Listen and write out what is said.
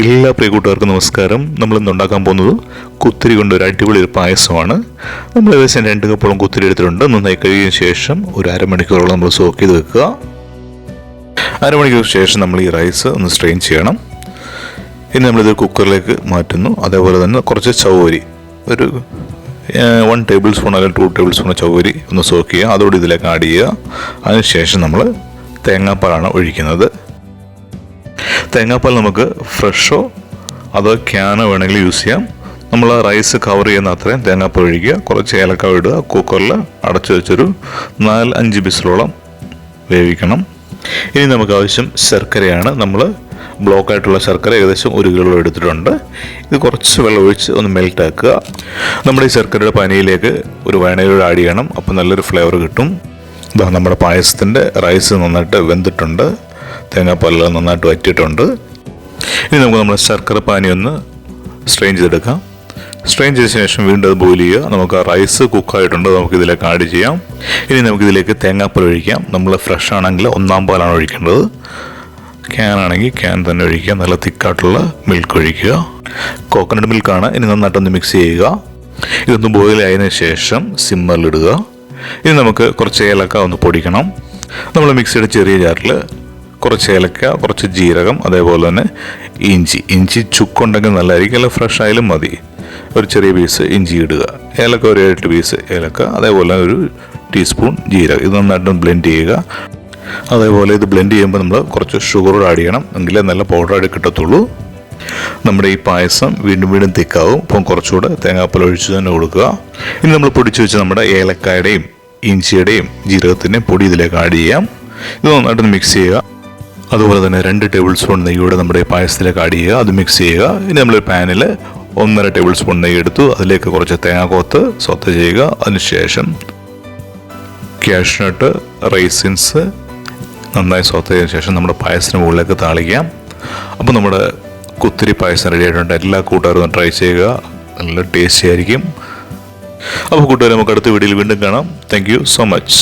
എല്ലാ പ്രിയ കൂട്ടുകാർക്കും നമസ്കാരം. നമ്മൾ ഇന്ന് ഉണ്ടാക്കാൻ പോകുന്നത് കുത്തിരി കൊണ്ട് ഒരു അടിപൊളി ഒരു പായസമാണ്. നമ്മൾ ഏകദേശം രണ്ട് കപ്പോളം കുത്തിരി എടുത്തിട്ടുണ്ട്. നന്നായി കഴിയുന്ന ശേഷം ഒരു അരമണിക്കൂറോളം നമ്മൾ സോക്ക് ചെയ്ത് വെക്കുക. അരമണിക്കൂർ ശേഷം നമ്മൾ ഈ റൈസ് ഒന്ന് സ്ട്രെയിൻ ചെയ്യണം. ഇനി നമ്മളിത് കുക്കറിലേക്ക് മാറ്റുന്നു. അതേപോലെ തന്നെ കുറച്ച് ചവരി ഒരു വൺ ടേബിൾ സ്പൂൺ അല്ലെങ്കിൽ ടു ടേബിൾ സ്പൂൺ ചവരി ഒന്ന് സോക്ക് ചെയ്യുക. അതോടെ ഇതിലേക്ക് ആഡ് ചെയ്യുക. അതിനുശേഷം നമ്മൾ തേങ്ങാപ്പാലാണ് ഒഴിക്കുന്നത്. തേങ്ങാപ്പാൽ നമുക്ക് ഫ്രഷോ അതോ ക്യാനോ വേണമെങ്കിൽ യൂസ് ചെയ്യാം. നമ്മൾ റൈസ് കവർ ചെയ്യുന്ന അത്രയും തേങ്ങാപ്പാൽ ഒഴിക്കുക. കുറച്ച് ഏലക്ക ഇടുക. കുക്കറിൽ അടച്ചു വെച്ചൊരു നാല് അഞ്ച് ബിസിലോളം വേവിക്കണം. ഇനി നമുക്ക് ആവശ്യം ശർക്കരയാണ്. നമ്മൾ ബ്ലോക്കായിട്ടുള്ള ശർക്കര ഏകദേശം ഒരു കിലോ എടുത്തിട്ടുണ്ട്. ഇത് കുറച്ച് വെള്ളം ഒഴിച്ച് ഒന്ന് മെൽട്ടാക്കുക നമ്മുടെ ഈ ശർക്കരയുടെ പനിയിലേക്ക് ഒരു വയണയിലൂടെ ആഡ് ചെയ്യണം. അപ്പോൾ നല്ലൊരു ഫ്ലേവർ കിട്ടും. ഇതാ നമ്മുടെ പായസത്തിന്റെ റൈസ് നന്നായിട്ട് വെന്തിട്ടുണ്ട്. തേങ്ങാപ്പാലെല്ലാം നന്നായിട്ട് വറ്റിയിട്ടുണ്ട്. ഇനി നമുക്ക് നമ്മുടെ ശർക്കര പാനി ഒന്ന് സ്ട്രെയിൻ ചെയ്തെടുക്കാം. സ്ട്രെയിൻ ചെയ്ത ശേഷം വീണ്ടും അത് ബോയിൽ ചെയ്യുക. നമുക്ക് റൈസ് കുക്കായിട്ടുണ്ട് നമുക്ക് ഇതിലേക്ക് ആഡ് ചെയ്യാം. ഇനി നമുക്ക് ഇതിലേക്ക് തേങ്ങാപ്പാൽ ഒഴിക്കാം. നമ്മൾ ഫ്രഷ് ആണെങ്കിൽ ഒന്നാം പാലാണ് ഒഴിക്കേണ്ടത്. ക്യാൻ ആണെങ്കിൽ ക്യാൻ തന്നെ ഒഴിക്കുക നല്ല തിക്കായിട്ടുള്ള മിൽക്ക് ഒഴിക്കുക. കോക്കനട്ട് മിൽക്കാണ് ഇനി നന്നായിട്ടൊന്ന് മിക്സ് ചെയ്യുക. ഇതൊന്ന് ബോയിൽ ആയതിനു ശേഷം സിമ്മറിലിടുക ഇനി നമുക്ക് കുറച്ച് ഏലക്ക ഒന്ന് പൊടിക്കണം. നമ്മൾ മിക്സിയുടെ ചെറിയ ജാറിൽ കുറച്ച് ഏലക്ക കുറച്ച് ജീരകം അതേപോലെ തന്നെ ഇഞ്ചി. ഇഞ്ചി ചുക്കുണ്ടെങ്കിൽ നല്ലതായിരിക്കും. അല്ല ഫ്രഷ് ആയാലും മതി. ഒരു ചെറിയ പീസ് ഇഞ്ചി ഇടുക. ഏലക്ക ഒരു എട്ട് പീസ് ഏലക്ക. അതേപോലെ ഒരു ടീസ്പൂൺ ജീരകം. ഇത് നന്നായിട്ട് ബ്ലെൻഡ് ചെയ്യുക. അതേപോലെ ഇത് ബ്ലെൻഡ് ചെയ്യുമ്പോൾ നമ്മൾ കുറച്ച് ഷുഗർ ആഡ് ചെയ്യണം. എങ്കിലേ നല്ല പൗഡറായിട്ട് കിട്ടത്തുള്ളൂ. നമ്മുടെ ഈ പായസം വീണ്ടും വീണ്ടും തിക്കാവും. അപ്പം കുറച്ചുകൂടെ തേങ്ങാപ്പാൽ ഒഴിച്ച് തന്നെ കൊടുക്കുക. ഇനി നമ്മൾ പൊടിച്ചു വെച്ച് നമ്മുടെ ഏലക്കായുടെയും ഇഞ്ചിയുടെയും ജീരകത്തിന്റെയും പൊടി ഇതിലേക്ക് ആഡ് ചെയ്യാം. ഇത് നന്നായിട്ട് മിക്സ് ചെയ്യുക. അതുപോലെ തന്നെ രണ്ട് ടേബിൾ സ്പൂൺ നെയ്യോടെ നമ്മുടെ പായസത്തിലേക്ക് ആഡ് ചെയ്യുക അത് മിക്സ് ചെയ്യുക. ഇനി നമ്മൾ പാനിൽ ഒന്നര ടേബിൾ സ്പൂൺ നെയ്യ് എടുത്തു അതിലേക്ക് കുറച്ച് തേങ്ങാക്കോത്ത് സ്വത്ത് ചെയ്യുക. അതിനുശേഷം ക്യാഷ്നട്ട് റൈസിൻസ് നന്നായി സ്വത്ത് ചെയ്തതിനു ശേഷം നമ്മുടെ പായസത്തിന് മുകളിലേക്ക് താളിക്കാം. അപ്പോൾ നമ്മുടെ കുത്തിരി പായസം റെഡി ആയിട്ടുണ്ട്. എല്ലാ കൂട്ടുകാരും ട്രൈ ചെയ്യുക. നല്ല ടേസ്റ്റി ആയിരിക്കും. അപ്പോൾ കൂട്ടുകാർ നമുക്ക് അടുത്ത വീഡിയോയിൽ വീണ്ടും കാണാം. Thank so much